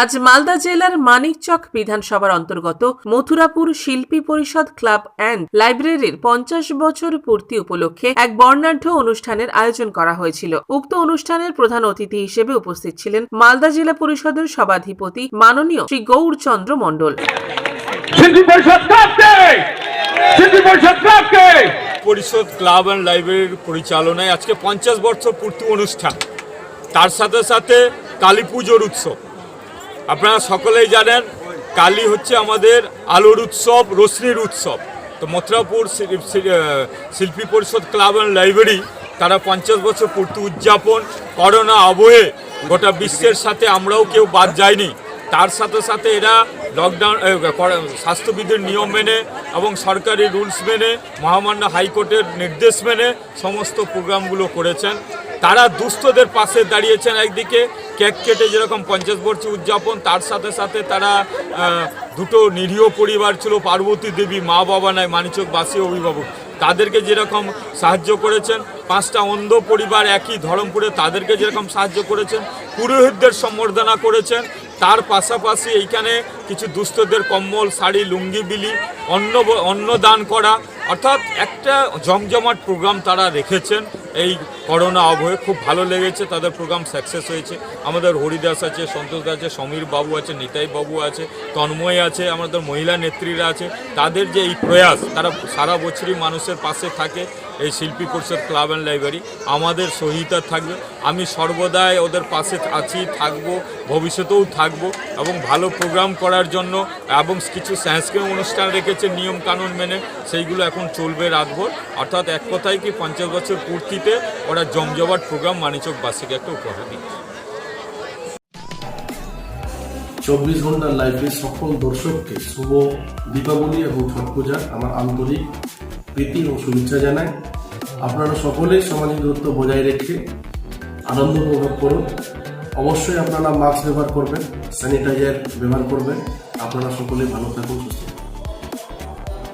আজ মালদা জেলার মানিকচক বিধানসভার অন্তর্গত মথুরাপুর শিল্পী পরিষদ ক্লাব অ্যান্ড লাইব্রেরির পঞ্চাশ বছর পূর্তি উপলক্ষে এক বর্ণাঢ্য অনুষ্ঠানের আয়োজন করা হয়েছিল। উক্ত অনুষ্ঠানের প্রধান অতিথি হিসেবে উপস্থিত ছিলেন মালদা জেলা পরিষদের সভাধিপতি মাননীয় শ্রী গৌরচন্দ্র মণ্ডল। পরিষদ ক্লাব অ্যান্ড লাইব্রেরির পরিচালনায় আজকে পঞ্চাশ বছর পূর্তি অনুষ্ঠান। তার সাথে সাথে কালী পুজোর উৎসব। আপনারা সকলেই জানেন কালী হচ্ছে আমাদের আলোর উৎসব, রশ্মির উৎসব। তো মথুরাপুর শিল্পী পরিষদ ক্লাব অ্যান্ড লাইব্রেরি, তারা পঞ্চাশ বছর পূর্তি উদযাপন, করোনা আবহে গোটা বিশ্বের সাথে আমরাও কেউ বাদ যায়নি। তার সাথে সাথে এরা লকডাউন স্বাস্থ্যবিধির নিয়ম মেনে এবং সরকারি রুলস মেনে, মহামান্য হাইকোর্টের নির্দেশ মেনে সমস্ত প্রোগ্রামগুলো করেছেন। তারা দুস্থদের পাশে দাঁড়িয়েছেন একদিকে, কেক কেটে যেরকম পঞ্চাশ বর্ষী উদযাপন, তার সাথে সাথে তারা দুটো নিরীহ পরিবার ছিল, পার্বতী দেবী, মা বাবা নাই, মানিচকবাসী অভিভাবক। তাদেরকে যেরকম সাহায্য করেছেন, পাঁচটা অন্ধ পরিবার একই ধরমপুরে তাদেরকে যেরকম সাহায্য করেছেন, পুরোহিতদের সম্বর্ধনা করেছেন, তার পাশাপাশি এইখানে কিছু দুস্থদের কম্বল, শাড়ি, লুঙ্গি, বিলি, অন্ন অন্ন দান করা, অর্থাৎ একটা জমজমাট প্রোগ্রাম তারা রেখেছেন। এই করোনা আবহে খুব ভালো লেগেছে, তাদের প্রোগ্রাম সাকসেস হয়েছে। আমাদের হরিদাস আছে, সন্তোষ আছে, সমীর বাবু আছে, নিতাই বাবু আছে, তন্ময় আছে, আমাদের মহিলা নেত্রীরা আছে। তাদের যে এই প্রয়াস, তারা সারা বছরই মানুষের পাশে থাকে এই শিল্পী পরিষদ ক্লাব অ্যান্ড লাইব্রেরি। আমাদের সহিতা থাকবে। আমি সর্বদাই ওদের পাশে আছি, থাকব, ভবিষ্যতেও থাকব এবং ভালো প্রোগ্রাম করার জন্য এবং কিছু সাংস্কৃতিক অনুষ্ঠান রেখেছে, নিয়ম কানুন মেনে, সেইগুলো এখন চলবে রাতভর অর্থাৎ এক কথায় কি পঞ্চাশ বছর পূর্তিতে ওরা জমজমাট প্রোগ্রাম মানিচকবাসীকে একটা উপহার দিচ্ছে। চব্বিশ ঘণ্টার লাইভের সকল দর্শককে শুভ দীপাবলি এবং ছট পূজার আমার আন্তরিক প্রীতি ও শুভেচ্ছা জানাই। আপনারা সকলেই সামাজিক দূরত্ব বজায় রেখে আনন্দ উপভোগ করুন। অবশ্যই আপনারা মাস্ক ব্যবহার করবেন স্যানিটাইজার ব্যবহার করবেন। আপনারা সকলেই ভালো থাকুন সুস্থ